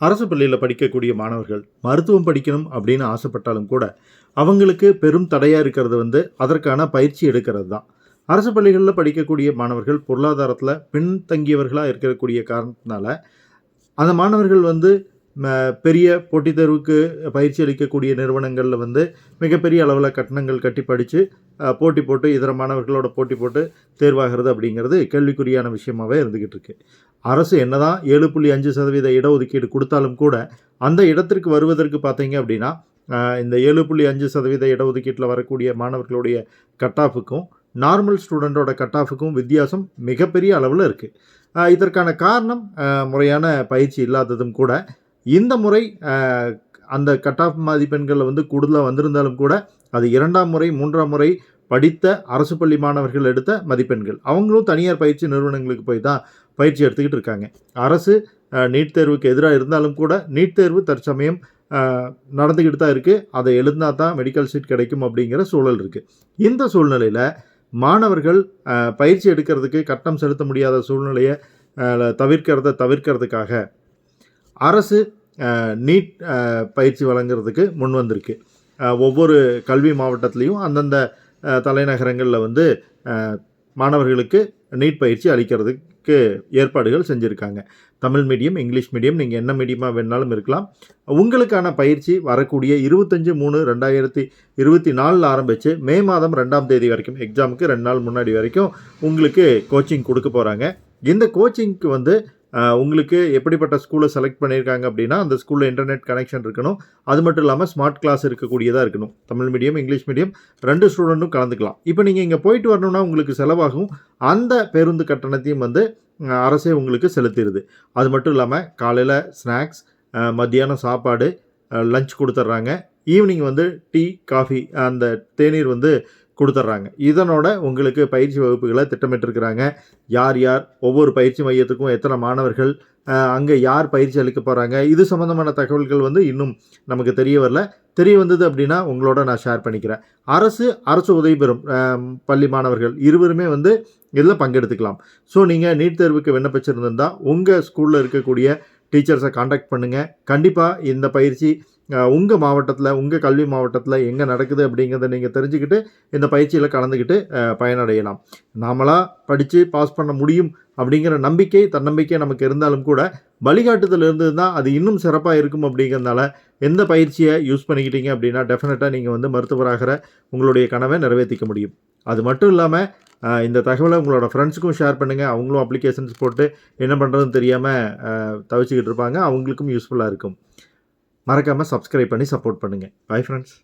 அரசு பள்ளியில் படிக்கக்கூடிய மாணவர்கள் மருத்துவம் படிக்கணும் அப்படின்னு ஆசைப்பட்டாலும் கூட அவங்களுக்கு பெரும் தடையாக இருக்கிறது வந்து அதற்கான பயிற்சி எடுக்கிறது தான் அரசு பள்ளிகளில் படிக்கக்கூடிய மாணவர்கள் பொருளாதாரத்தில் பின்தங்கியவர்களாக இருக்கக்கூடிய காரணத்தினால அந்த மாணவர்கள் வந்து பெரிய போட்டித் தேர்வுக்கு பயிற்சி அளிக்கக்கூடிய நிறுவனங்களில் வந்து மிகப்பெரிய அளவில் கட்டணங்கள் கட்டி படித்து போட்டி போட்டு இதர மாணவர்களோட போட்டி போட்டு தேர்வாகிறது அப்படிங்கிறது கேள்விக்குறியான விஷயமாவே இருந்துக்கிட்டு இருக்கு. அரசு என்னதான் ஏழு புள்ளி அஞ்சு சதவீத இடஒதுக்கீடு கொடுத்தாலும் கூட அந்த இடத்திற்கு வருவதற்கு பார்த்தீங்க அப்படின்னா இந்த ஏழு புள்ளி அஞ்சு சதவீத இடஒதுக்கீட்டில் வரக்கூடிய மாணவர்களுடைய கட் ஆஃபுக்கும் நார்மல் ஸ்டூடெண்ட்டோட கட் ஆஃபுக்கும் வித்தியாசம் மிகப்பெரிய அளவில் இருக்குது இதற்கான காரணம் முறையான பயிற்சி இல்லாததும் கூட இந்த முறை அந்த கட் ஆஃப் மதிப்பெண்களில் வந்து கூடுதலாக வந்திருந்தாலும் கூட அது இரண்டாம் முறை மூன்றாம் முறை படித்த அரசு பள்ளி மாணவர்கள் எடுத்த மதிப்பெண்கள் அவங்களும் தனியார் பயிற்சி நிறுவனங்களுக்கு போய் தான் பயிற்சி எடுத்துக்கிட்டு இருக்காங்க. அரசு நீட் தேர்வுக்கு எதிராக இருந்தாலும் கூட நீட் தேர்வு தற்சமயம் நடந்துக்கிட்டு தான் இருக்குது அதை எழுதினா தான் மெடிக்கல் சீட் கிடைக்கும் அப்படிங்கிற சூழல் இருக்குது இந்த சூழ்நிலையில் மாணவர்கள் பயிற்சி எடுக்கிறதுக்கு கட்டணம் செலுத்த முடியாத சூழ்நிலையை தவிர்க்கிறத தவிர்க்கிறதுக்காக அரசு நீட் பயிற்சி வழங்குறதுக்கு முன் வந்திருக்கு. ஒவ்வொரு கல்வி மாவட்டத்துலேயும் அந்தந்த தலைநகரங்களில் வந்து மாணவர்களுக்கு நீட் பயிற்சி அளிக்கிறதுக்கு ஏற்பாடுகள் செஞ்சுருக்காங்க. தமிழ் மீடியம் இங்கிலீஷ் மீடியம் நீங்கள் என்ன மீடியமாக வேணாலும் இருக்கலாம். உங்களுக்கான பயிற்சி வரக்கூடிய இருபத்தஞ்சு மூணு ரெண்டாயிரத்தி இருபத்தி நாலில் ஆரம்பித்து மே மாதம் ரெண்டாம் தேதி வரைக்கும் எக்ஸாமுக்கு ரெண்டு நாள் முன்னாடி வரைக்கும் உங்களுக்கு கோச்சிங் கொடுக்க போகிறாங்க இந்த கோச்சிங்க்கு வந்து உங்களுக்கு எப்படிப்பட்ட ஸ்கூலை செலக்ட் பண்ணியிருக்காங்க அப்படின்னா அந்த ஸ்கூலில் இன்டர்நெட் கனெக்ஷன் இருக்கணும். அது மட்டும் இல்லாமல் ஸ்மார்ட் கிளாஸ் இருக்கக்கூடியதாக இருக்கணும். தமிழ் மீடியம் இங்கிலீஷ் மீடியம் ரெண்டு ஸ்டூடெண்ட்டும் கலந்துக்கலாம். இப்போ நீங்கள் இங்கே போயிட்டு வரணும்னா உங்களுக்கு செலவாகும். அந்த பேருந்து கட்டணத்தையும் வந்து அரசே உங்களுக்கு செலுத்திடுது அது மட்டும் இல்லாமல் காலையில் ஸ்நாக்ஸ் மத்தியானம் சாப்பாடு லஞ்ச் கொடுத்துட்றாங்க ஈவினிங் வந்து டீ காஃபி அந்த தேநீர் வந்து கொடுத்துட்றாங்க. இதனோட உங்களுக்கு பயிற்சி வகுப்புகளை திட்டமிட்டிருக்கிறாங்க. யார் யார் ஒவ்வொரு பயிற்சி மையத்துக்கும் எத்தனை மாணவர்கள் அங்கே யார் பயிற்சி அளிக்க போகிறாங்க இது சம்மந்தமான தகவல்கள் வந்து இன்னும் நமக்கு தெரிய வரல. தெரிய வந்தது அப்படின்னா உங்களோட நான் ஷேர் பண்ணிக்கிறேன். அரசு அரசு உதவி பெறும் பள்ளி மாணவர்கள் இருவருமே வந்து இதில் பங்கெடுத்துக்கலாம். ஸோ நீங்கள் நீட் தேர்வுக்கு விண்ணப்பிச்சிருந்திருந்தால் உங்கள் ஸ்கூலில் இருக்கக்கூடிய டீச்சர்ஸை காண்டாக்ட் பண்ணுங்கள் கண்டிப்பாக இந்த பயிற்சி உங்கள் மாவட்டத்தில் உங்கள் கல்வி மாவட்டத்தில் எங்கே நடக்குது அப்படிங்கிறத நீங்கள் தெரிஞ்சுக்கிட்டு இந்த பயிற்சியில் கலந்துக்கிட்டு பயனடையலாம். நாமளாக படித்து பாஸ் பண்ண முடியும் அப்படிங்கிற நம்பிக்கை தன்னம்பிக்கை நமக்கு இருந்தாலும் கூட வழிகாட்டுதல் இருந்தது தான் அது இன்னும் சிறப்பாக இருக்கும் அப்படிங்கிறதுனால எந்த பயிற்சியை யூஸ் பண்ணிக்கிட்டீங்க அப்படின்னா டெஃபினட்டாக நீங்கள் வந்து மருத்துவராகிற உங்களுடைய கனவை நிறைவேற்றிக்க முடியும். அது மட்டும் இல்லாமல் இந்த தகவலை உங்களோட ஃப்ரெண்ட்ஸுக்கும் ஷேர் பண்ணுங்கள் அவங்களும் அப்ளிகேஷன்ஸ் போட்டு என்ன பண்ணுறதுன்னு தெரியாமல் தவிச்சிக்கிட்டு இருப்பாங்க. அவங்களுக்கும் யூஸ்ஃபுல்லாக இருக்கும். மறக்காமல் சப்ஸ்கிரைப் பண்ணி சப்போர்ட் பண்ணுங்கள் பை ஃப்ரெண்ட்ஸ்